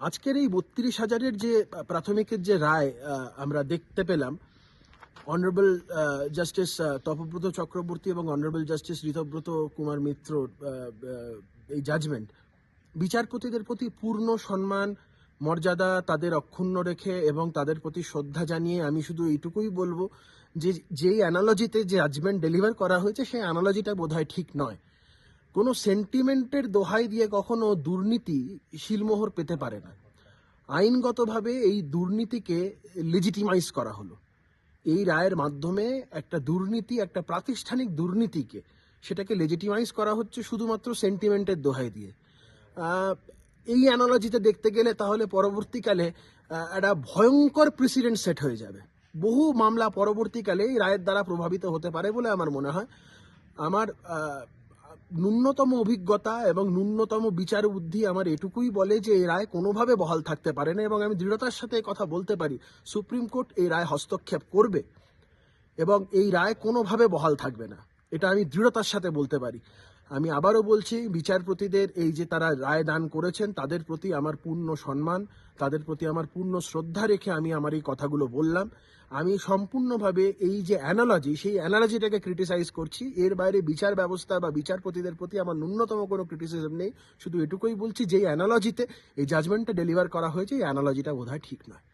আজকের এই বত্রিশ হাজারের যে প্রাথমিকের যে রায় আমরা দেখতে পেলাম অনারেবল জাস্টিস তপব্রত চক্রবর্তী এবং অনারেবল জাস্টিস ঋতব্রত কুমার মিত্র এই জাজমেন্ট বিচারপতিদের প্রতি পূর্ণ সম্মান, মর্যাদা তাদের অক্ষুণ্ণ রেখে এবং তাদের প্রতি শ্রদ্ধা জানিয়ে আমি শুধু এইটুকুই বলব যে, যেই অ্যানালজিতে যে জাজমেন্ট ডেলিভার করা হয়েছে, সেই অ্যানালজিটা বোধহয় ঠিক নয়। কোনো সেন্টিমেন্টের দোহাই দিয়ে কখনো দুর্নীতি শিলমোহর পেতে পারে না। আইনগতভাবে এই দুর্নীতিকে লেজিটিমাইজ করা হলো। এই রায়ের মাধ্যমে একটা দুর্নীতি, একটা প্রাতিষ্ঠানিক দুর্নীতিকে সেটাকে লেজিটিমাইজ করা হচ্ছে শুধুমাত্র সেন্টিমেন্টের দোহাই দিয়ে। এই অ্যানালজিতে দেখতে গেলে তাহলে পরবর্তীকালে একটা ভয়ঙ্কর প্রেসিডেন্ট সেট হয়ে যাবে। বহু মামলা পরবর্তীকালে এই রায়ের দ্বারা প্রভাবিত হতে পারে বলে আমার মনে হয়। আমার ন্যূনতম অভিজ্ঞতা এবং ন্যূনতম বিচার বুদ্ধি আমার এটুকুই বলে যে এই রায় কোনোভাবে বহাল থাকতে পারে না এবং আমি দৃঢ়তার সাথে কথা বলতে পারি, সুপ্রিম কোর্ট এই রায় হস্তক্ষেপ করবে এবং এই রায় কোনোভাবে বহাল থাকবে না। এটা আমি দৃঢ়তার সাথে বলতে পারি। আমি আবারও বলছি, বিচারপতিদের এই যে তারা রায় দান করেছেন, তাদের প্রতি আমার পূর্ণ সম্মান, তাদের প্রতি আমার পূর্ণ শ্রদ্ধা রেখে আমি আমার এই কথাগুলো বললাম। আমি সম্পূর্ণভাবে এই যে অ্যানালজি সেই অ্যানালজিটাকে ক্রিটিসাইজ করছি। এর বাইরে বিচার ব্যবস্থা বা বিচারপতিদের প্রতি আমার ন্যূনতম কোনো ক্রিটিসিজম নেই। শুধু এটুকুই বলছি যে অ্যানালজিতে এই জাজমেন্টটা ডেলিভার করা হয়েছে, এই অ্যানালজিটা বোধহয় ঠিক নয়।